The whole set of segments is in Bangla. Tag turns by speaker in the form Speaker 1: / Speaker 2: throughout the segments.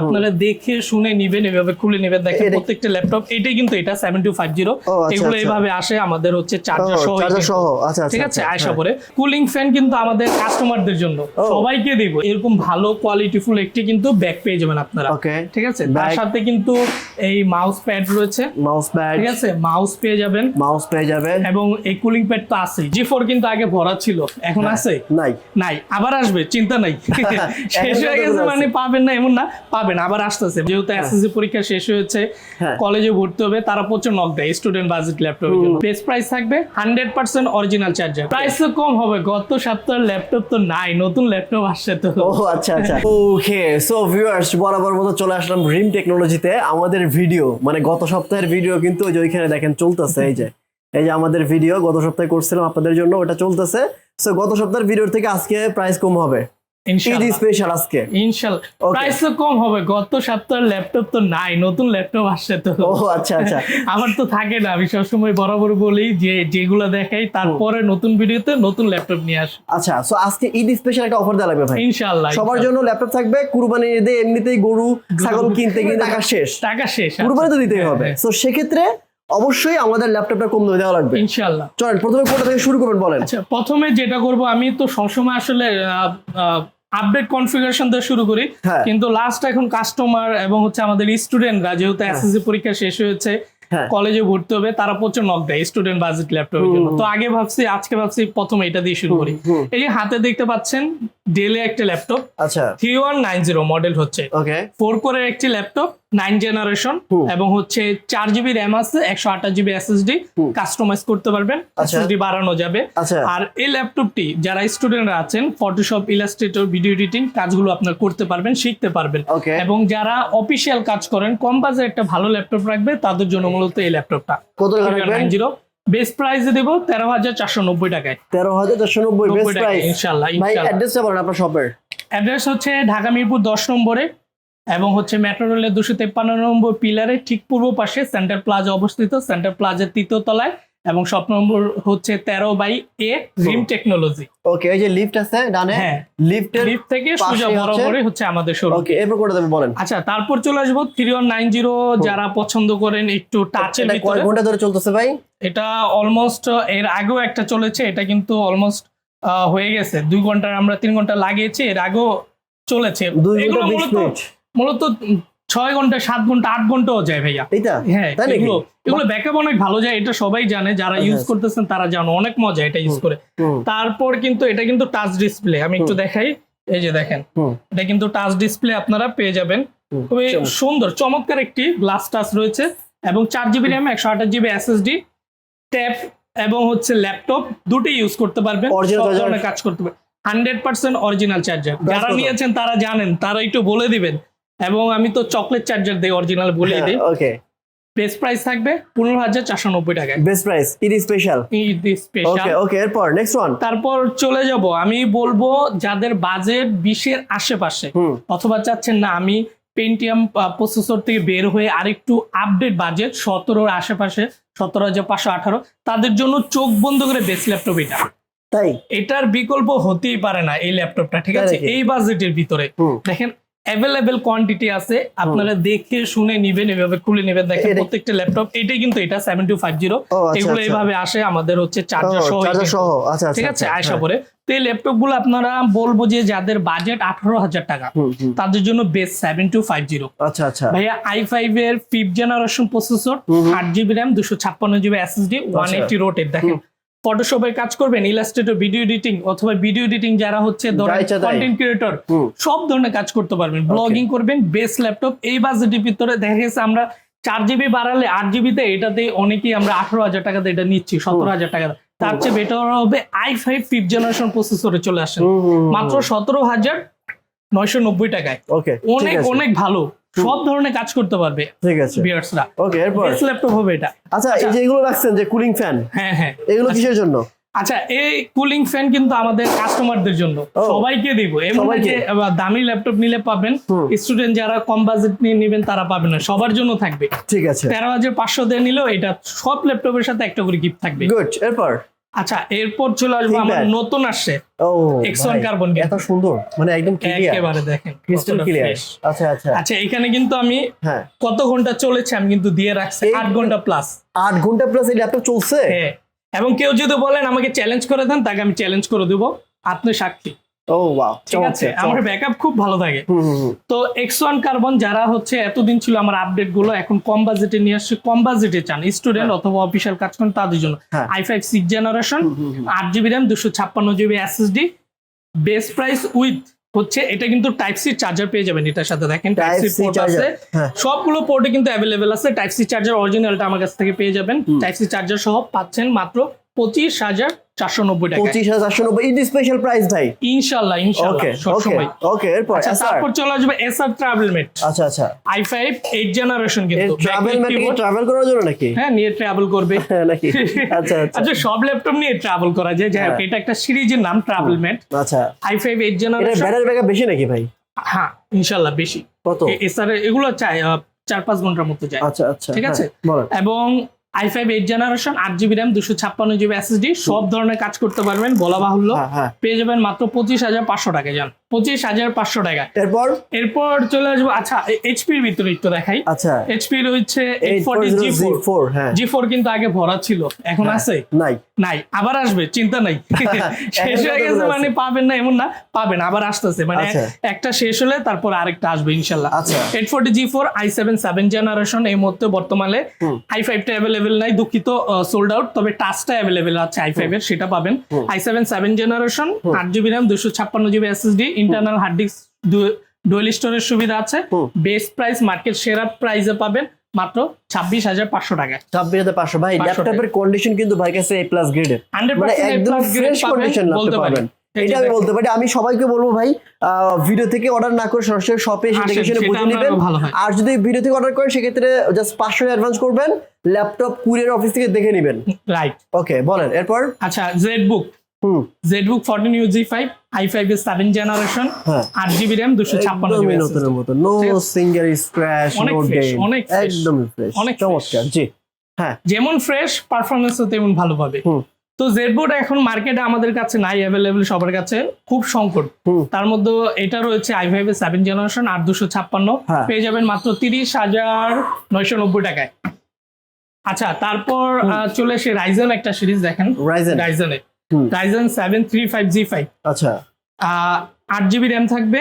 Speaker 1: আপনারা দেখে শুনে নিবেন এভাবে খুলে নেবেন। দেখেন প্রত্যেকটা ল্যাপটপ এটাই কিন্তু এটা সেভেন টু ফাইভ জিরো
Speaker 2: ও, আচ্ছা,
Speaker 1: এগুলো
Speaker 2: আচ্ছা।
Speaker 1: এইভাবে আসে আমাদের হচ্ছে চার্জার সহ
Speaker 2: সহ, আচ্ছা, আচ্ছা,
Speaker 1: ঠিক আছে?
Speaker 2: হ্যাঁ।
Speaker 1: পরে কুলিং ফ্যান কিন্তু আমাদের কাস্টমারদের জন্য। সবাইকে দিব। এরকম ভালো কোয়ালিটিফুল একটি কিন্তু ব্যাগ পেয়ে যাবেন আপনারা।
Speaker 2: ওকে।
Speaker 1: ঠিক আছে? তার সাথে কিন্তু এই মাউস প্যাড রয়েছে।
Speaker 2: মাউস প্যাড
Speaker 1: ঠিক আছে? মাউস পেয়ে যাবেন।
Speaker 2: মাউস পেয়ে যাবেন।
Speaker 1: এবং এই কুলিং প্যাড তো আছে। জি ফোর কিন্তু আগে ভরা ছিল। এখন। আছে?
Speaker 2: নাই।
Speaker 1: নাই। আবার আসবে? চিন্তা নাই। শেষ হয়ে গেছে মানে পাবেন না এমন না। পাবেন আবার আসতেছে। যেহেতু এসএসসি পরীক্ষা শেষ হয়েছে
Speaker 2: হ্যাঁ।
Speaker 1: কলেজে ভর্তি হবে তারা প্রচুর নক দেয় স্টুডেন্ট বাজেট ল্যাপটপের জন্য। বেস্ট প্রাইস থাকবে hundred percent original charger price তো কম হবে গত সপ্তাহের ল্যাপটপ তো নাই নতুন ল্যাপটপ আসছে তো।
Speaker 2: ও আচ্ছা আচ্ছা। ওকে সো ভিউয়ার্স বরাবর মতো চলে আসলাম রিম টেকনোলজিতে। আমাদের ভিডিও মানে গত সপ্তাহের ভিডিও কিন্তু ওই যে ওইখানে দেখেন চলতেছে এই যে। এই যে আমাদের ভিডিও গত সপ্তাহে করছিলাম আপনাদের জন্য ওটা চলতেছে। সো গত সপ্তাহের ভিডিওর থেকে আজকে প্রাইস কম হবে। ঈদ স্পেশাল আজকে।
Speaker 1: ইনশাল্লাহ
Speaker 2: Okay.
Speaker 1: প্রাইস তো কম হবে গত সপ্তাহের ল্যাপটপ তো নাই নতুন ল্যাপটপ আসছে তো।
Speaker 2: ও আচ্ছা আচ্ছা।
Speaker 1: আমার তো থাকে না আমি সবসময় বরাবর বলি যে যেগুলো দেখাই তারপরে নতুন ভিডিওতে নতুন ল্যাপটপ নিয়ে আস
Speaker 2: আচ্ছা সো আজকে ঈদ স্পেশাল একটা অফার দেওয়া লাগবে ভাই। সবার জন্য ল্যাপটপ থাকবে কুরবানি ঈদে এমনিতেই গরু ছাগল কিনতে কিনতে টাকা শেষ।
Speaker 1: টাকা শেষ
Speaker 2: কুরবানি তো দিতেই
Speaker 1: হ্যাঁ,
Speaker 2: হবে।
Speaker 1: হ্যাঁ।
Speaker 2: সো সেক্ষেত্রে অবশ্যই আমাদের ল্যাপটপটা কম দামে দেওয়া লাগবে।
Speaker 1: ইনশাল্লাহ
Speaker 2: চলেন প্রথমে কোনটা থেকে শুরু করবেন বলেন?
Speaker 1: আচ্ছা প্রথমে যেটা করব আমি তো সবসময় আসলে আপডেট কনফিগারেশন দিয়ে শুরু করি।
Speaker 2: হ্যাঁ।
Speaker 1: কিন্তু লাস্ট এখন কাস্টমার এবং হচ্ছে আমাদের স্টুডেন্টরা যেহেতু এসএসসি পরীক্ষা শেষ হয়েছে
Speaker 2: হ্যাঁ।
Speaker 1: কলেজে ভর্তি হবে তারা প্রচুর নক দেয় স্টুডেন্ট বাজেট ল্যাপটপের জন্য। তো আগে ভাবছি আজকে ভাবছি প্রথমে এটা দিয়ে শুরু করি। এই যে হাতে দেখতে পাচ্ছেন ডেলে একটা ল্যাপটপ
Speaker 2: আচ্ছা।
Speaker 1: Three one nine zero model হচ্ছে।
Speaker 2: ওকে
Speaker 1: ফোর কোরের একটি ল্যাপটপ নাইন জেনারেশন এবং হচ্ছে চার জিবি র্যাম আছে একশো আঠাশ জিবি এসএসডি কাস্টমাইজ করতে পারবেন
Speaker 2: আচ্ছা।
Speaker 1: এসএসডি বাড়ানো যাবে।
Speaker 2: আচ্ছা।
Speaker 1: আর এই ল্যাপটপটি যারা স্টুডেন্টরা আছেন ফটোশপ ইলাস্ট্রেটর ভিডিও এডিটিং কাজগুলো আপনার করতে পারবেন শিখতে পারবেন। এবং যারা অফিসিয়াল কাজ করেন কম বাজে একটা ভালো ল্যাপটপ রাখবে তাদের জন্য মূলত এই ল্যাপটপটা
Speaker 2: কত
Speaker 1: নাইন জিরো বেস্ট প্রাইসে দেব তেরো হাজার চারশো নব্বই টাকায়।
Speaker 2: তেরো হাজার চারশো নব্বই
Speaker 1: নব্বই
Speaker 2: বেস্ট প্রাইস
Speaker 1: ইনশাল্লাহ
Speaker 2: ভাই অ্যাড্রেসটা বলেন আপনার শপের
Speaker 1: অ্যাড্রেস হচ্ছে ঢাকা মিরপুর দশ নম্বরে এবং হচ্ছে মেট্রো রেলের দুশো তেপ্পান্ন নম্বর পিলারের ঠিক পূর্ব পাশে সেন্টার প্লাজা অবস্থিত। সেন্টার প্লাজার তৃতীয় তলায় এবং শপ নম্বর হচ্ছে তেরো by A Rim technology.
Speaker 2: Okay এই যে লিফট আছে ডানে
Speaker 1: হ্যাঁ
Speaker 2: লিফটের
Speaker 1: লিফট থেকে সোজা বরাবরই হচ্ছে আমাদের শোরুম
Speaker 2: ওকে এরপর কোনটা দেবে বলেন?
Speaker 1: আচ্ছা তারপর চলে আসব থ্রি ওয়ান নাইন জিরো যারা পছন্দ করেন একটু টাচের ভিতরে।
Speaker 2: কয় ঘণ্টা ধরে চলতেছে ভাই?
Speaker 1: এটা অলমোস্ট এর আগেও একটা চলেছে এটা কিন্তু অলমোস্ট হয়ে গেছে। দুই ঘণ্টার আমরা তিন ঘণ্টা লাগিয়েছি এর আগেও চলেছে। এগুলো
Speaker 2: ঘণ্টা
Speaker 1: মূলত মূলত ছয় ঘণ্টা সাত ঘণ্টা আট ঘন্টাও যায় ভাইয়া। হ্যাঁ এগুলো এগুলো ব্যাকআপ অনেক ভালো যায় এটা সবাই জানে। যারা
Speaker 2: আচ্ছা,
Speaker 1: ইউজ
Speaker 2: আচ্ছা।
Speaker 1: করতেছেন তারা জানো অনেক মজা এটা ইউজ করে। তারপর কিন্তু এটা কিন্তু টাচ ডিসপ্লে আমি একটু দেখাই এই যে দেখেন। এটা কিন্তু টাচ ডিসপ্লে আপনারা পেয়ে যাবেন। খুবই সুন্দর চমৎকার একটি গ্লাস টাচ রয়েছে। এবং চার জিবি র্যাম একশো আঠাশ জিবি এসএসডি ট্যাব এবং হচ্ছে ল্যাপটপ দুটোই ইউজ করতে পারবেন। কাজ করতে পারবেন। হান্ড্রেড পার্সেন্ট অরিজিনাল চার্জার যারা নিয়েছেন তারা জানেন তারা একটু বলে দিবেন। এবং আমি তো চকলেট চার্জার দিই অরিজিনাল বলে দিই।
Speaker 2: ওকে
Speaker 1: বেস্ট প্রাইস থাকবে পনেরো হাজার চারশো নব্বই টাকায়।
Speaker 2: Best price Eid special
Speaker 1: special
Speaker 2: okay okay এরপর নেক্সট ওয়ান
Speaker 1: তারপর চলে যাব। আমি বলব যাদের বাজেট বিশের আশেপাশে অথবা চাচ্ছেন না আমি পেন্টিয়াম প্রসেসর থেকে বের হয়ে আরেকটু আপডেট বাজেট সতেরোর আশেপাশে সতেরো হাজার পাঁচশো আঠারো। তাদের জন্য চোখ বন্ধ করে বেস্ট ল্যাপটপ এটা।
Speaker 2: তাই?
Speaker 1: এটার বিকল্প হতেই পারে না এই ল্যাপটপটা ঠিক আছে? এই বাজেটের ভিতরে। দেখেন অ্যাভেলেবেল কোয়ান্টিটি আছে। আপনারা দেখে শুনে নিবেন এভাবে খুলে নেবেন। দেখেন প্রত্যেকটা ল্যাপটপ এটাই কিন্তু এটা সেভেন টু ফাইভ জিরো এগুলো
Speaker 2: আচ্ছা।
Speaker 1: এইভাবে আসে আমাদের হচ্ছে চার্জার সহ
Speaker 2: আচ্ছা আচ্ছা
Speaker 1: ঠিক আছে? আয়সা
Speaker 2: হ্যাঁ।
Speaker 1: পরে। তো এই ল্যাপটপগুলো আপনারা বলব যে যাদের বাজেট আঠারো হাজার টাকা। তাদের জন্য base seven two five zero
Speaker 2: আচ্ছা আচ্ছা।
Speaker 1: ভাইয়া আই ফাইভ এর ফিফথ জেনারেশন প্রসেসর। আট জিবি র্যাম দুশো ছাপ্পান্ন GB SSD one. Eighty rotated দেখেন ফটোশপের কাজ করবেন ইলাস্ট্রেটর ভিডিও এডিটিং অথবা ভিডিও এডিটিং যারা হচ্ছে ধরেন কন্টেন্ট ক্রিয়েটর সব ধরনের কাজ করতে পারবেন। ব্লগিং করবেন বেস ল্যাপটপ এই বাজেটের ভিতরে দেখা গেছে আমরা চার জিবি বাড়ালে আট জিবিতে এটাতে অনেকেই আমরা আঠারো হাজার টাকাতে এটা নিচ্ছি সতেরো হাজার টাকা। তার চেয়ে বেটার হবে আই ফাইভ ফিফথ জেনারেশন প্রসেসরে চলে আসেন। মাত্র সতেরো হাজার নয়শো নব্বই টাকায়। অনেক অনেক ভালো। সব ধরনের কাজ করতে পারবে
Speaker 2: ঠিক আছে।
Speaker 1: বিয়ার্সরা
Speaker 2: ওকে এরপর?
Speaker 1: বেস ল্যাপটপ হবে এটা।
Speaker 2: আচ্ছা এই যে এগুলো রাখছেন যে কুলিং ফ্যান
Speaker 1: হ্যাঁ হ্যাঁ।
Speaker 2: এগুলো কিসের জন্য?
Speaker 1: আচ্ছা এই কুলিং ফ্যান কিন্তু আমাদের কাস্টমারদের জন্য। সবাইকে দিব। এমন যে দামি ল্যাপটপ নিলে পাবেন। স্টুডেন্ট যারা কম বাজেট নিয়ে নেবেন তারা পাবেন না। সবার জন্য থাকবে।
Speaker 2: ঠিক আছে।
Speaker 1: তেরো হাজার পাঁচশো দিয়ে নিলেও এটা সব ল্যাপটপের সাথে একটা করে গিফট থাকবে।
Speaker 2: গুড এরপর?
Speaker 1: আচ্ছা এরপর চলে আসব। আমার নতুন আসছে
Speaker 2: ও
Speaker 1: কার্বন
Speaker 2: এত সুন্দর মানে একদম ক্লিয়ার
Speaker 1: একেবারে দেখেন
Speaker 2: ক্রিস্টাল ক্লিয়ার আচ্ছা আচ্ছা।
Speaker 1: আচ্ছা এখানে কিন্তু আমি
Speaker 2: হ্যাঁ।
Speaker 1: কত ঘণ্টা চলেছে আমি কিন্তু দিয়ে রাখছি
Speaker 2: এই-
Speaker 1: আট ঘণ্টা প্লাস
Speaker 2: 8 ঘণ্টা প্লাস এটা তো চলছে?
Speaker 1: হ্যাঁ এবং কেউ যদি বলেন আমাকে চ্যালেঞ্জ করে দেন তাকে আমি চ্যালেঞ্জ করে দেব। আপনি সাক্ষী।
Speaker 2: ও ওয়াও
Speaker 1: ঠিক আছে আমার ব্যাকআপ খুব ভালো থাকে। তো এক্স ওয়ান কার্বন যারা হচ্ছে এতদিন ছিল আমার আপডেটগুলো এখন কম বাজেটে নিয়ে আসছে কম বাজেটে চান। স্টুডেন্ট
Speaker 2: হ্যাঁ।
Speaker 1: অথবা অফিসিয়াল কাজ করেন তাদের জন্য। আই ফাইভ সিক্স জেনারেশন আট জিবি র্যাম দুশো ছাপ্পান্ন GB SSD best price with হচ্ছে এটা কিন্তু টাইপ সি চার্জার পেয়ে যাবেন এটার সাথে। দেখেন টাইপ সি
Speaker 2: Type-C
Speaker 1: পোর্ট আছে।
Speaker 2: হ্যাঁ।
Speaker 1: সবগুলো পোর্টে কিন্তু অ্যাভেলেবেল আছে। টাইপ সি চার্জার অরিজিনালটা আমার কাছ থেকে পেয়ে যাবেন। টাইপ সি চার্জার সহ পাচ্ছেন মাত্র পঁচিশ হাজার চারশো নব্বই টাকা
Speaker 2: পঁচিশ হাজার চারশো নব্বই। ইন্ডি স্পেশাল প্রাইস ভাই।
Speaker 1: ইনশাল্লাহ ইনশাল্লাহ সবসময়
Speaker 2: ওকে এরপর
Speaker 1: আচ্ছা তারপর চলে আসবে এসআর ট্রাভেল মেট
Speaker 2: আচ্ছা আচ্ছা।
Speaker 1: আই ফাইভ এইট জেনারেশন কিন্তু।
Speaker 2: ট্রাভেল ম্যাটে ট্রাভেল করার জন্য নাকি?
Speaker 1: হ্যাঁ নিয়ে ট্রাভেল করবে।
Speaker 2: হ্যাঁ, নাকি? আচ্ছা আচ্ছা।
Speaker 1: আচ্ছা সব ল্যাপটপ নিয়ে ট্রাভেল করা যায়। যাই হোক
Speaker 2: হ্যাঁ।
Speaker 1: এটা একটা সিরিজের নাম ট্রাভেল মেট
Speaker 2: আচ্ছা।
Speaker 1: I five eight generation
Speaker 2: battery backup বেশি নাকি ভাই?
Speaker 1: হ্যাঁ ইনশাল্লাহ বেশি।
Speaker 2: কত?
Speaker 1: এসআর এগুলো চাই চার পাঁচ ঘণ্টার মতো যায়।
Speaker 2: আচ্ছা আচ্ছা।
Speaker 1: ঠিক আছে?
Speaker 2: হ্যাঁ,
Speaker 1: এবং আই ফাইভ এইট জেনারেশন আট জিবি র্যাম দুশো ছাপ্পান্ন জিবি এসএসডি সব ধরনের কাজ করতে পারবেন বলা বাহুল্য।
Speaker 2: হ্যাঁ হ্যাঁ।
Speaker 1: পেয়ে যাবেন মাত্র পঁচিশ হাজার পাঁচশো টাকা যান পঁচিশ হাজার পাঁচশো টাকা।
Speaker 2: এরপর?
Speaker 1: এরপর চলে আসব আচ্ছা এইচপির ভিতরে একটু দেখাই।
Speaker 2: আচ্ছা।
Speaker 1: এইচপি রয়েছে এইট
Speaker 2: এইট
Speaker 1: জি ফোর
Speaker 2: হ্যাঁ।
Speaker 1: কিন্তু আগে ভরা ছিল এখন
Speaker 2: হ্যাঁ।
Speaker 1: আছে?
Speaker 2: নাই।
Speaker 1: নাই আবার আসবে চিন্তা নাই। শেষ হয়ে গেছে মানে পাবেন না এমন না পাবেন আবার আসতেছে। মানে
Speaker 2: আচ্ছা।
Speaker 1: একটা শেষ হলে তারপর আরেকটা আসবে ইনশাল্লাহ।
Speaker 2: আচ্ছা।
Speaker 1: Eight forty G four I seven seven generation এই মুহূর্তে বর্তমানে। আই ফাইভটা অ্যাভেলেবেল নাই দুঃখিত সোল্ড আউট তবে টাচটা অ্যাভেলেবেল আছে আই ফাইভ এর সেটা পাবেন। আই সেভেন সেভেন জেনারেশন আট জিবি র্যাম দুশো ছাপ্পান্ন GB SSD internal hard disk dual স্টোরের সুবিধা আছে। বেস্ট প্রাইস মার্কেট সেরা প্রাইসে পাবেন মাত্র ছাব্বিশ হাজার পাঁচশো টাকায়
Speaker 2: ছাব্বিশ হাজার পাঁচশো। ভাই
Speaker 1: 500
Speaker 2: ল্যাপটপের কন্ডিশন কিন্তু ভাই কাছে এ প্লাস গ্রেডের মানে একদম ফ্রেশ কন্ডিশন
Speaker 1: বলতে
Speaker 2: পারবেন এটা আমি বলতে পারি আমি সবাইকে বলব ভাই ভিডিও থেকে অর্ডার না করে সরাসরি শপে এসে দেখে শুনে বুঝে নেবেন।
Speaker 1: ভালো
Speaker 2: আর যদি ভিডিও থেকে অর্ডার করেন সেক্ষেত্রে জাস্ট পাঁচশো অ্যাডভান্স করবেন ল্যাপটপ কুরিয়ার অফিস থেকে দেখে নেবেন।
Speaker 1: রাইট
Speaker 2: ওকে বলেন এরপর?
Speaker 1: আচ্ছা Z book
Speaker 2: hmm.
Speaker 1: Z book fourteen U G five I five এর সেভেন জেনারেশন আট জিবি র্যাম দুশো ছাপ্পান্ন জিবি
Speaker 2: নতুনের মতো। নো
Speaker 1: ঠিক
Speaker 2: সিঙ্গেল স্ক্র্যাচ
Speaker 1: অনেক fresh, অনেক
Speaker 2: একদম ফ্রেশ
Speaker 1: অনেক
Speaker 2: চমৎকার জি। হ্যাঁ।
Speaker 1: যেমন ফ্রেশ পারফরমেন্সও তেমন ভালো পাবে। তো জেডবোর্ড এখন মার্কেটে আমাদের কাছে নাই অ্যাভেলেবল সবার কাছে। খুব সংকট। তার মধ্যে এটা রয়েছে আই ফাইভ সেভেন জেনারেশন আট দুশো ছাপ্পান্ন।
Speaker 2: হ্যাঁ।
Speaker 1: পেয়ে যাবেন মাত্র তিরিশ হাজার নয়শো নব্বই টাকায়। আচ্ছা তারপর চলে আসে রাইজেন একটা সিরিজ দেখেন।
Speaker 2: Ryzen
Speaker 1: রাইজেনে। Ryzen seven three five G five
Speaker 2: আচ্ছা।
Speaker 1: আট জিবি র্যাম থাকবে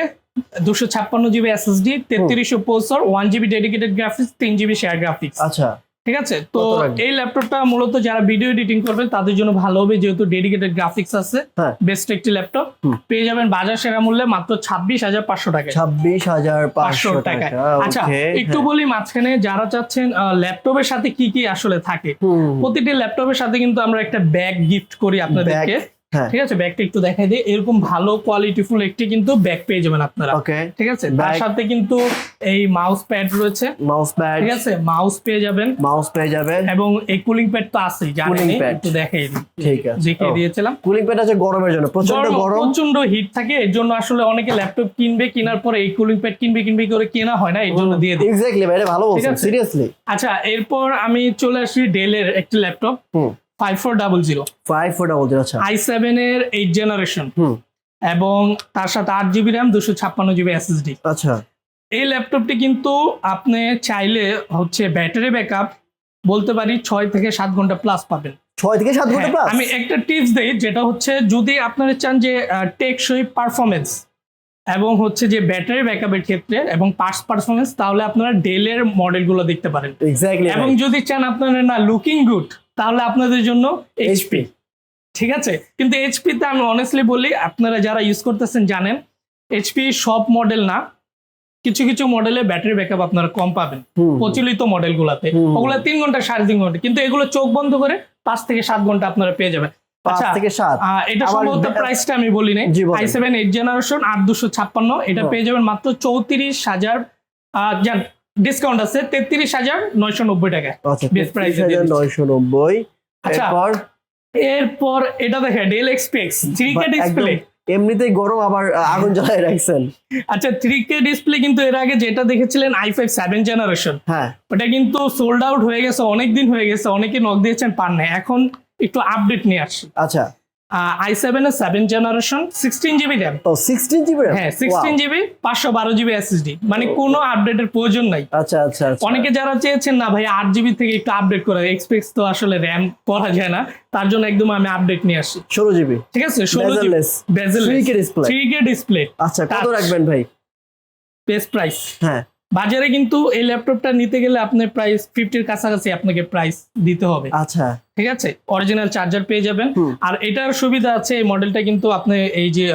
Speaker 1: দুশো ছাপ্পান্ন জিবি এসএসডি তেত্রিশশো processor one GB dedicated graphics তিন জিবি শেয়ার গ্রাফিক্স
Speaker 2: আচ্ছা।
Speaker 1: ঠিক আছে? তো? এই ল্যাপটপটা মূলত যারা ভিডিও এডিটিং করবেন তাদের জন্য ভালো হবে যেহেতু ডেডিকেটেড গ্রাফিক্স আছে
Speaker 2: হ্যাঁ।
Speaker 1: বেস্ট একটি ল্যাপটপ। পেয়ে যাবেন বাজার সেরা মূল্যে মাত্র ছাব্বিশ হাজার পাঁচশো টাকা।
Speaker 2: ছাব্বিশ হাজার
Speaker 1: পাঁচশো
Speaker 2: টাকা।
Speaker 1: আচ্ছা একটু বলি মাঝখানে যারা চাচ্ছেন ল্যাপটপের সাথে কি কি আসলে থাকে? প্রতিটি ল্যাপটপের সাথে কিন্তু আমরা একটা ব্যাগ গিফট করি আপনাদেরকে।
Speaker 2: হ্যাঁ
Speaker 1: ঠিক আছে? ব্যাগটা একটু দেখাই দিই। এরকম ভালো কোয়ালিটি ফুল একটি কিন্তু ব্যাগ পেয়ে যাবেন আপনারা।
Speaker 2: ওকে
Speaker 1: ঠিক আছে? তার সাথে কিন্তু এই মাউস প্যাড রয়েছে।
Speaker 2: মাউস প্যাড
Speaker 1: ঠিক আছে? মাউস পেয়ে যাবেন।
Speaker 2: মাউস পেয়ে যাবেন।
Speaker 1: এবং এই কুলিং প্যাড তো আছেই জানেন একটু দেখাই দিই।
Speaker 2: ঠিক আছে।
Speaker 1: দেখিয়ে দিয়েছিলাম।
Speaker 2: কুলিং প্যাড আছে গরমের জন্য। প্রচণ্ড
Speaker 1: গরম
Speaker 2: গরম।
Speaker 1: প্রচণ্ড হিট থাকে। এর জন্য আসলে অনেকে ল্যাপটপ কিনবে কেনার পরে এই কুলিং প্যাড কিনবে কিনবে করে কেনা হয় না এর জন্য দিয়ে দিই।
Speaker 2: এক্স্যাক্টলি ভাই এটা ভালো বলছেন সিরিয়াসলি
Speaker 1: আচ্ছা এরপর আমি চলে আসি ডেলের একটি laptop
Speaker 2: hmm.
Speaker 1: Five four double zero
Speaker 2: five four double zero আচ্ছা।
Speaker 1: আই সেভেন এর এইট জেনারেশন
Speaker 2: হুম।
Speaker 1: এবং তার সাথে আট জিবি র্যাম দুশো ছাপ্পান্ন জিবি এসএসডি
Speaker 2: আচ্ছা।
Speaker 1: এই ল্যাপটপটি কিন্তু আপনি চাইলে হচ্ছে ব্যাটারি ব্যাকআপ বলতে পারি ছয় থেকে সাত ঘণ্টা প্লাস পাবেন।
Speaker 2: ছয় থেকে সাত ঘণ্টা
Speaker 1: হ্যাঁ,
Speaker 2: প্লাস
Speaker 1: আমি একটা টিপস দেই যেটা হচ্ছে যদি আপনারা চান যে টেকসই পারফরমেন্স এবং হচ্ছে যে ব্যাটারি ব্যাকআপের ক্ষেত্রে এবং পার্টস পারফরমেন্স তাহলে আপনারা ডেলের মডেলগুলো দেখতে পারেন। এবং যদি চান আপনারা না লুকিং গুড তাহলে আপনাদের জন্য এইচপি ঠিক আছে? কিন্তু এইচপি তে আমি অনেস্টলি বলি আপনারা যারা ইউজ করতেছেন জানেন এইচপি সব মডেল না কিছু কিছু মডেলে ব্যাটারি ব্যাকআপ আপনারা কম পাবেন প্রচলিত মডেলগুলোতে
Speaker 2: হুম।
Speaker 1: ওগুলো তিন ঘণ্টা সাড়ে তিন ঘণ্টা কিন্তু এগুলো চোখ বন্ধ করে পাঁচ থেকে সাত ঘণ্টা আপনারা পেয়ে যাবেন। আচ্ছা,
Speaker 2: থেকে
Speaker 1: এটা সম্ভবত প্রাইসটা আমি বলি নাই। আই সেভেন এইট জেনারেশন আট দুশো ছাপ্পান্ন এটা। পেয়ে যাবেন মাত্র চৌত্রিশ হাজার ডিসকাউন্ট আছে তেত্রিশ হাজার নয়শো নব্বই টাকা
Speaker 2: হাজার
Speaker 1: দিচ্ছি।
Speaker 2: নয়শো নব্বই।
Speaker 1: আচ্ছা,
Speaker 2: এরপর?
Speaker 1: এরপর এটা দেখে Dell XPS three K display
Speaker 2: এমনিতেই গরম আবার আগুন জ্বালায় রাখছেন।
Speaker 1: আচ্ছা থ্রি কে ডিসপ্লে কিন্তু এর আগে যেটা দেখেছিলেন আই ফাইভ সেভেন জেনারেশন
Speaker 2: হ্যাঁ।
Speaker 1: ওটা কিন্তু সোল্ড আউট হয়ে গেছে অনেক দিন হয়ে গেছে অনেকে নক দিয়েছেন পান নাই। এখন একটু আপডেট নিয়ে আসছি
Speaker 2: আচ্ছা।
Speaker 1: আই সেভেন এর seven generation sixteen GB RAM
Speaker 2: ও সিক্সটিন জিবি
Speaker 1: হ্যাঁ সিক্সটিন জিবি পাঁচশো বারো জিবি এসএসডি মানে কোনো আপডেটের প্রয়োজন নাই।
Speaker 2: আচ্ছা আচ্ছা আচ্ছা।
Speaker 1: অনেকে যারা চেয়েছেন না ভাই আট জিবি থেকে একটু আপডেট করা এক্সপেক্স তো আসলে র্যাম করা যায় না। তার জন্য একদম আমি আপডেট নিয়ে আসি।
Speaker 2: ষোলো জিবি
Speaker 1: ঠিক আছে? ষোলো GB
Speaker 2: 3K
Speaker 1: three K display
Speaker 2: আচ্ছা কত রাখবেন ভাই?
Speaker 1: বেস্ট প্রাইস
Speaker 2: হ্যাঁ।
Speaker 1: বাজারে কিন্তু এই ল্যাপটপটা নিতে গেলে আপনার প্রাইস ফিফটির কাছাকাছি আপনাকে প্রাইস দিতে হবে।
Speaker 2: আচ্ছা।
Speaker 1: ঠিক আছে? অরিজিনাল চার্জার পেয়ে যাবেন। আর এটার সুবিধা আছে এই মডেলটা কিন্তু আপনি এই যে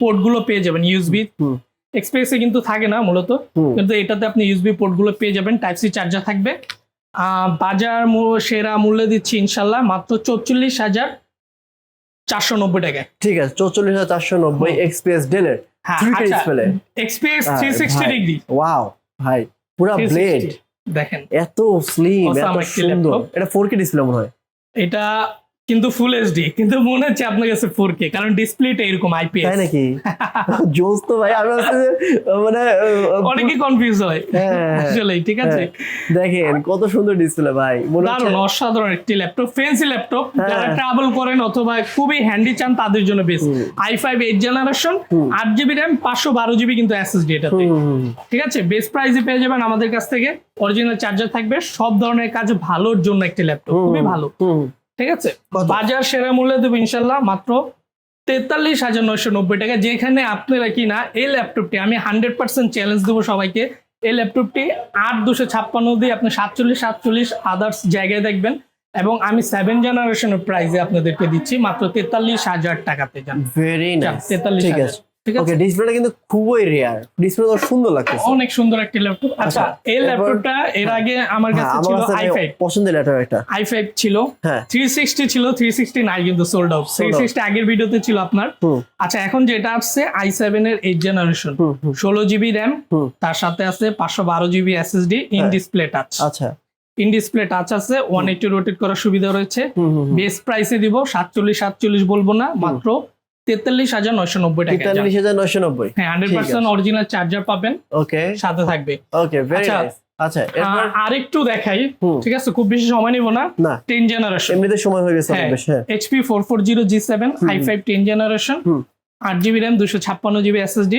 Speaker 1: পোর্টগুলো পেয়ে যাবেন ইউএসবি। এক্সপ্রেসে কিন্তু থাকে না মূলত। কিন্তু এটাতে আপনি ইউএসবি পোর্টগুলো পেয়ে যাবেন টাইপ সি চার্জার থাকবে। বাজার সেরা মূল্য দিচ্ছি ইনশাল্লাহ মাত্র চৌচল্লিশ হাজার চারশো নব্বই টাকায়।
Speaker 2: ঠিক আছে চৌচল্লিশ হাজার চারশো নব্বই এক্সপিএস ডেলের
Speaker 1: XPS three sixty degree
Speaker 2: wow ভাই পুরা ব্লেড
Speaker 1: দেখেন।
Speaker 2: এত স্লিম এত সুন্দর। এটা ফোর কে ডিসপ্লে মনে হয়।
Speaker 1: এটা কিন্তু ফুল এইচডি কিন্তু মনে হচ্ছে আপনার কাছে ফোর কে কারণ ডিসপ্লেটা এরকম
Speaker 2: তাই
Speaker 1: আইপিএস
Speaker 2: নাকি জোস তো ভাই আমি হচ্ছে মানে
Speaker 1: অনেকে কনফিউজ হয়
Speaker 2: হ্যাঁ,
Speaker 1: আসলে ঠিক আছে
Speaker 2: হ্যাঁ। দেখেন কত সুন্দর ডিসপ্লে ভাই
Speaker 1: দারুণ অসাধারণ একটি ল্যাপটপ ফেন্সি ল্যাপটপ। যারা ট্রাভেল করেন অথবা খুবই হ্যান্ডি চান তাদের জন্য best
Speaker 2: hmm.
Speaker 1: I five eight generation
Speaker 2: hmm.
Speaker 1: আট জিবি র্যাম পাঁচশো বারো জিবি কিন্তু এসএসডি এটাতে। ঠিক আছে বেস্ট প্রাইসে পেয়ে যাবেন আমাদের কাছ থেকে অরিজিনাল চার্জার থাকবে সব ধরনের কাজ ভালোর জন্য একটি ল্যাপটপ খুবই ভালো। ঠিক আছে? বাজার সেরা মূল্য দেবো ইনশাল্লাহ মাত্র তেতাল্লিশ হাজার নয়শো নব্বই টাকা। যেখানে আপনারা কিনা এই ল্যাপটপটি আমি হান্ড্রেড পার্সেন্ট চ্যালেঞ্জ দেবো সবাইকে। এই ল্যাপটপটি আট দুশো ছাপ্পান্ন দিয়ে আপনি সাতচল্লিশ সাতচল্লিশ আদার্স জায়গায় দেখবেন। এবং আমি সেভেন জেনারেশনের প্রাইসে আপনাদেরকে দিচ্ছি মাত্র তেতাল্লিশ হাজার টাকাতে যান তেতাল্লিশ হাজার।
Speaker 2: ওকে ডিসপ্লেটা কিন্তু খুবই রেয়ার ডিসপ্লে তো সুন্দর লাগতেছে।
Speaker 1: অনেক সুন্দর একটি ল্যাপটপ আচ্ছা
Speaker 2: আচ্ছা,
Speaker 1: এই ল্যাপটপটা এর আগে আমার
Speaker 2: হ্যাঁ
Speaker 1: কাছে ছিল
Speaker 2: পছন্দের ল্যাপটপ একটা।
Speaker 1: ছিল।
Speaker 2: হ্যাঁ।
Speaker 1: থ্রি সিক্সটি ছিল থ্রি সিক্সটি নাই কিন্তু sold out three
Speaker 2: out।
Speaker 1: Sixty আগের ভিডিওতে ছিল আপনার। আচ্ছা এখন যেটা আসছে আই সেভেন এর এইট জেনারেশন
Speaker 2: হুম হুম।
Speaker 1: ষোলো জিবি র্যাম তার সাথে আছে পাঁচশো বারো জিবি এসএসডি ইন
Speaker 2: হ্যাঁ।
Speaker 1: ডিসপ্লে টাচ
Speaker 2: আচ্ছা।
Speaker 1: ইন ডিসপ্লে টাচ আছে ওয়ান এইটি রোটেট করার সুবিধা রয়েছে।
Speaker 2: হুম হুম হুম।
Speaker 1: বেস প্রাইসে দিব সাতচল্লিশ সাতচল্লিশ বলব না মাত্র তেতাল্লিশ হাজার নয়শো নব্বই টাকা
Speaker 2: তেতাল্লিশ হাজার নয়শো নব্বই।
Speaker 1: হ্যাঁ হান্ড্রেড পার্সেন্ট অরিজিনাল চার্জার পাবেন।
Speaker 2: ওকে
Speaker 1: সাথে থাকবে।
Speaker 2: ওকে
Speaker 1: আচ্ছা।
Speaker 2: আচ্ছা
Speaker 1: আর আরেকটু দেখাই। ঠিক আছে খুব বেশি সময় নিব না। টেন জেনারেশন
Speaker 2: এমনিতে সময় হয়ে গেছে
Speaker 1: HP four four zero G seven I five ten generation আট জিবি র্যাম দুশো ছাপ্পান্ন জিবি এসএসডি।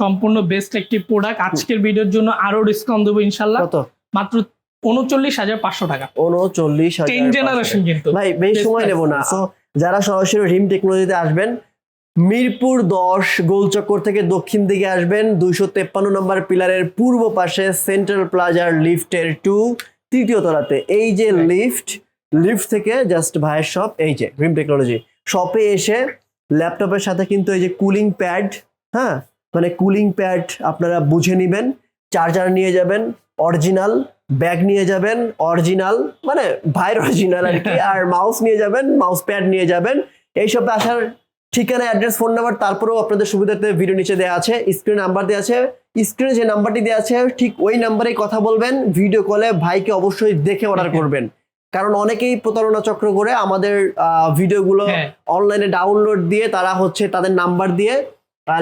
Speaker 1: সম্পূর্ণ বেস্ট একটি প্রোডাক্ট আজকের ভিডিওর জন্য আরও ডিসকাউন্ট দেবো ইনশাল্লাহ
Speaker 2: কত?
Speaker 1: মাত্র উনচল্লিশ হাজার পাঁচশো টাকা।
Speaker 2: উনচল্লিশ হাজার
Speaker 1: টেন জেনারেশন কিন্তু।
Speaker 2: ভাই বেশ সময়। নেব না। যারা সরাসরি রিম টেকনোলজিতে আসবেন মিরপুর দশ গোলচক্কর থেকে দক্ষিণ দিকে আসবেন দুইশো তেপ্পান্ন নম্বর পিলারের পূর্ব পাশে সেন্ট্রাল প্লাজার লিফটের টু তৃতীয় তলাতে। এই যে. লিফট লিফট থেকে জাস্ট ভাইয়ের শপ এই যে রিম টেকনোলজি। শপে এসে ল্যাপটপের সাথে কিন্তু এই যে কুলিং প্যাড হ্যাঁ? মানে কুলিং প্যাড আপনারা বুঝে নেবেন চার্জার নিয়ে যাবেন অরিজিনাল ব্যাগ নিয়ে যাবেন অরিজিনাল মানে ভাইয়ের অরিজিনাল আর কি আর মাউস নিয়ে যাবেন মাউস প্যাড নিয়ে যাবেন। এইসব আসার ঠিকানা অ্যাড্রেস ফোন নাম্বার তারপরেও আপনাদের সুবিধার্থে ভিডিও নিচে দেওয়া আছে স্ক্রিন নাম্বার দেওয়া আছে। স্ক্রিনে যে নাম্বারটি দেওয়া আছে ঠিক ওই নাম্বারেই কথা বলবেন ভিডিও কলে ভাইকে অবশ্যই দেখে অর্ডার করবেন। কারণ অনেকেই প্রতারণা চক্র করে আমাদের ভিডিওগুলো অনলাইনে ডাউনলোড দিয়ে তারা হচ্ছে তাদের নাম্বার দিয়ে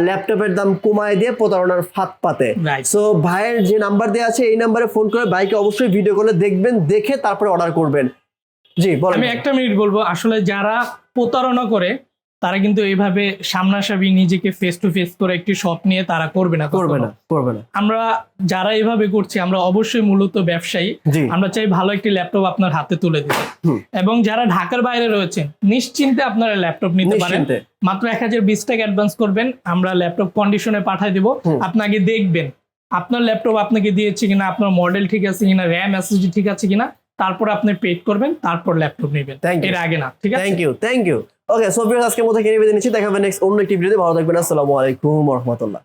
Speaker 2: ল্যাপটপের দাম কমায় দিয়ে প্রতারণার ফাঁদ পাতে। সো ভাইয়ের যে নাম্বার দেওয়া আছে এই নাম্বারে ফোন করে ভাইকে অবশ্যই ভিডিও কলে দেখবেন দেখে তারপরে অর্ডার করবেন। জি
Speaker 1: আমি একটা মিনিট বলব আসলে যারা প্রতারণা করে তারা কিন্তু এইভাবে সামনাসামনি নিজেকে ফেস টু ফেস করে একটি শপ নিয়ে তারা করবে না
Speaker 2: করবে না করবে না।
Speaker 1: আমরা যারা এইভাবে করছি আমরা অবশ্যই মূলত ব্যবসায়ী। আমরা চাই ভালো একটি ল্যাপটপ আপনার হাতে তুলে দিতে। এবং যারা ঢাকার বাইরে রয়েছেন নিশ্চিন্তে আপনারা ল্যাপটপ নিতে পারেন। মাত্র এক হাজার বিশ টাকা অ্যাডভান্স করবেন আমরা ল্যাপটপ কন্ডিশনে পাঠিয়ে দিব। আপনাকে দেখবেন আপনার ল্যাপটপ আপনাকে দিয়েছে কিনা আপনার মডেল ঠিক আছে কিনা র্যাম এসএসডি ঠিক আছে কিনা তারপর আপনি পেড করবেন তারপর ল্যাপটপ নেবেন. এর আগে না ঠিক আছে?
Speaker 2: Thank you thank you okay so viewers আজকের মতো কিনে বেঁধে নিচ্ছি। দেখা হবে নেক্সট অন্য একটি ভিডিওতে ভালো থাকবেন আসসালামু আলাইকুম রহমতুল্লাহ।